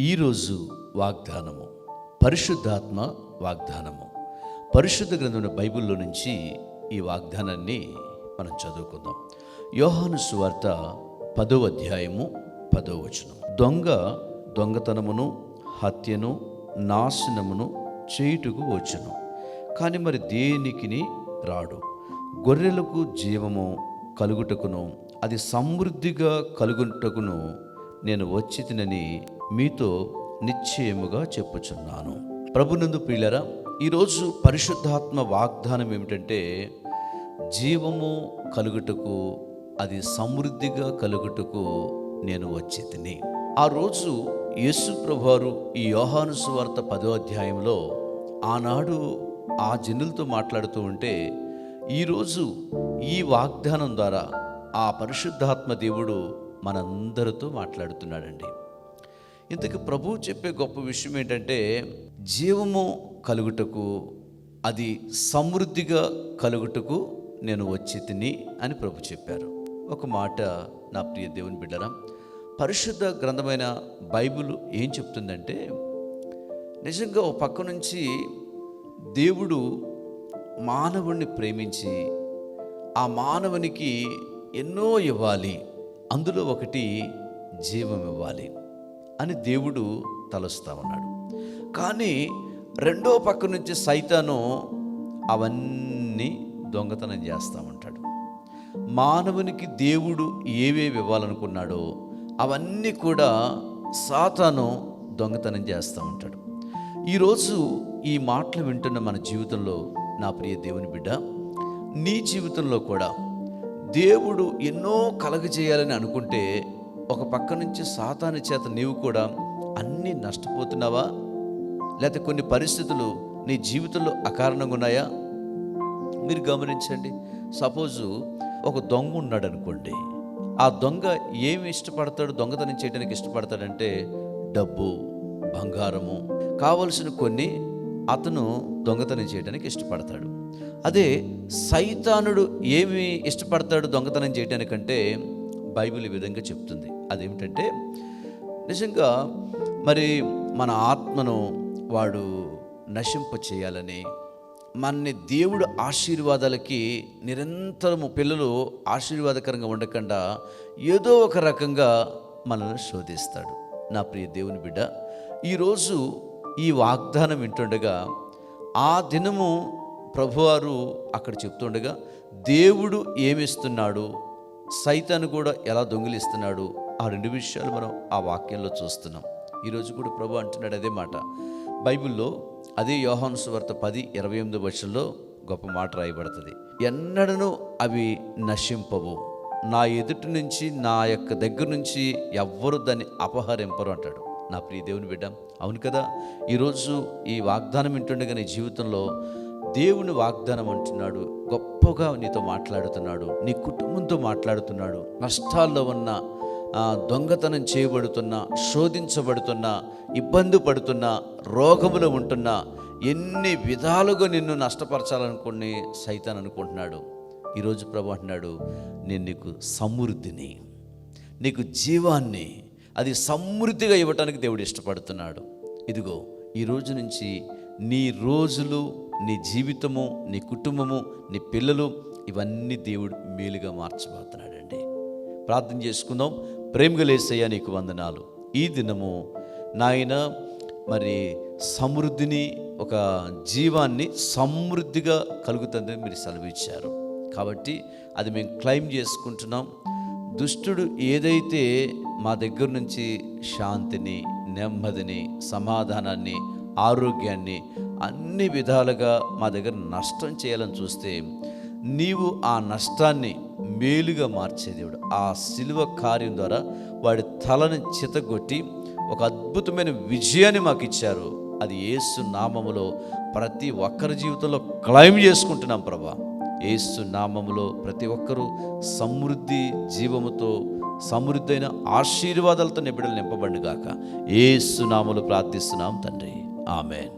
ఈరోజు వాగ్దానము పరిశుద్ధాత్మ వాగ్దానము. పరిశుద్ధ గ్రంథమైన బైబిల్లో నుంచి ఈ వాగ్దానాన్ని మనం చదువుకుందాం. యోహాను సువార్త పదో అధ్యాయము పదో వచనం దొంగ దొంగతనమును హత్యను నాశనమును చేయుటకు వచ్చును. కానీ మరి దేనికిని రాడు? గొర్రెలకు జీవము కలుగుటకును అది సమృద్ధిగా కలుగుటకును నేను వచ్చి తినని మీతో నిశ్చయముగా చెప్పుచున్నాను. ప్రభునందు ప్రియులరా ఈరోజు పరిశుద్ధాత్మ వాగ్దానం ఏమిటంటే జీవము కలుగుటకు అది సమృద్ధిగా కలుగుటకు నేను వచ్చి తిని ఆ రోజు యేసు ప్రభువారు ఈ యోహాను సువార్త పదో అధ్యాయంలో ఆనాడు ఆ జనులతో మాట్లాడుతూ ఉంటే ఈరోజు ఈ వాగ్దానం ద్వారా ఆ పరిశుద్ధాత్మ దేవుడు మనందరితో మాట్లాడుతున్నాడండి. ఇంతకు ప్రభు చెప్పే గొప్ప విషయం ఏంటంటే జీవము కలుగుటకు అది సమృద్ధిగా కలుగుటకు నేను వచ్చి తిని అని ప్రభు చెప్పారు. ఒక మాట నా ప్రియ దేవుని బిడ్డరా పరిశుద్ధ గ్రంథమైన బైబిల్ ఏం చెప్తుందంటే నిజంగా ఒక పక్క నుంచి దేవుడు మానవుణ్ణి ప్రేమించి ఆ మానవునికి ఎన్నో ఇవ్వాలి అందులో ఒకటి జీవం ఇవ్వాలి. అని దేవుడు తలుస్తూ ఉన్నాడు. కానీ రెండో పక్క నుంచి సైతాను అవన్నీ దొంగతనం చేస్తూ ఉంటాడు. మానవునికి దేవుడు ఏవేవి ఇవ్వాలనుకున్నాడో అవన్నీ కూడా సాతాను దొంగతనం చేస్తూ ఉంటాడు. ఈరోజు ఈ మాటలు వింటున్న మన జీవితంలో నా ప్రియ దేవుని బిడ్డ నీ జీవితంలో కూడా దేవుడు ఎన్నో కలగజేయాలని అనుకుంటే ఒక పక్క నుంచి సాతాని చేత నీవు కూడా అన్నీ నష్టపోతున్నావా? లేకపోతే కొన్ని పరిస్థితులు నీ జీవితంలో అకారణంగా ఉన్నాయా? మీరు గమనించండి. సపోజు ఒక దొంగ ఉన్నాడు అనుకోండి ఆ దొంగ ఏమి ఇష్టపడతాడు? దొంగతనం చేయడానికి ఇష్టపడతాడంటే డబ్బు బంగారము కావలసిన కొన్ని అతను దొంగతనం చేయడానికి ఇష్టపడతాడు. అదే సైతానుడు ఏమి ఇష్టపడతాడు దొంగతనం చేయడానికంటే బైబిల్ ఈ విధంగా చెప్తుంది. అదేమిటంటే నిజంగా మరి మన ఆత్మను వాడు నశింప చేయాలని మనని దేవుడు ఆశీర్వాదాలకి నిరంతరము పిల్లలు ఆశీర్వాదకరంగా ఉండకుండా ఏదో ఒక రకంగా మనల్ని శోధిస్తాడు. నా ప్రియ దేవుని బిడ్డ ఈరోజు ఈ వాగ్దానం వింటుండగా ఆ దినము ప్రభువారు అక్కడ చెప్తుండగా దేవుడు ఏమిస్తున్నాడు సైతాను కూడా ఎలా దొంగిలిస్తున్నాడు? ఆ రెండు విషయాలు మనం ఆ వాక్యంలో చూస్తున్నాం. ఈరోజు కూడా ప్రభు అంటున్నాడు అదే మాట. బైబిల్లో అదే యోహాను సువార్త పది ఇరవై ఎనిమిది వర్షంలో గొప్ప మాట రాయబడుతుంది. ఎన్నడను అవి నశింపవు. నా ఎదుటి నుంచి నా యొక్క దగ్గర నుంచి ఎవ్వరు దాన్ని అపహరింపరు అంటాడు. నా ప్రియ దేవుని బిడ్డ అవును కదా? ఈరోజు ఈ వాగ్దానం వింటుండగా నీ జీవితంలో దేవుని వాగ్దానం అంటున్నాడు. గొప్పగా నీతో మాట్లాడుతున్నాడు. నీ కుటుంబంతో మాట్లాడుతున్నాడు. నష్టాల్లో ఉన్న దొంగతనం చేయబడుతున్న శోధించబడుతున్న ఇబ్బంది పడుతున్న రోగములు ఉంటున్న ఎన్ని విధాలుగా నిన్ను నష్టపరచాలనుకుని సైతాన్ అనుకుంటున్నాడు. ఈరోజు ప్రభు అంటున్నాడు నేను నీకు సమృద్ధిని నీకు జీవాన్ని అది సమృద్ధిగా ఇవ్వటానికి దేవుడు ఇష్టపడుతున్నాడు. ఇదిగో ఈ రోజు నుంచి నీ రోజులు నీ జీవితము నీ కుటుంబము నీ పిల్లలు ఇవన్నీ దేవుడు మేలుగా మార్చబోతున్నాడండి. ప్రార్థన చేసుకుందాం. ప్రేమగలేసయ్యా నీకు వందనాలు. ఈ దినము నాయన మరి సమృద్ధిని ఒక జీవాన్ని సమృద్ధిగా కలుగుతుందని మీరు సెలవిచ్చారు. కాబట్టి అది మేము క్లెయిమ్ చేసుకుంటున్నాం. దుష్టుడు ఏదైతే మా దగ్గర నుంచి శాంతిని నెమ్మదిని సమాధానాన్ని ఆరోగ్యాన్ని అన్ని విధాలుగా మా దగ్గర నష్టం చేయాలని చూస్తే నీవు ఆ నష్టాన్ని మేలుగా మార్చే దేవుడు. ఆ శిలువ కార్యం ద్వారా వాడి తలను చితగొట్టి ఒక అద్భుతమైన విజయాన్ని మాకు ఇచ్చారు. అది ఏసు నామములో ప్రతి ఒక్కరి జీవితంలో క్లైమ్ చేసుకుంటున్నాం ప్రభా. ఏసు నామములో ప్రతి ఒక్కరూ సమృద్ధి జీవముతో సమృద్ధి అయిన ఆశీర్వాదాలతో నిబిడలు నింపబడిగాక ఏసు నామలు ప్రార్థిస్తున్నాం తండ్రి. ఆమెన్.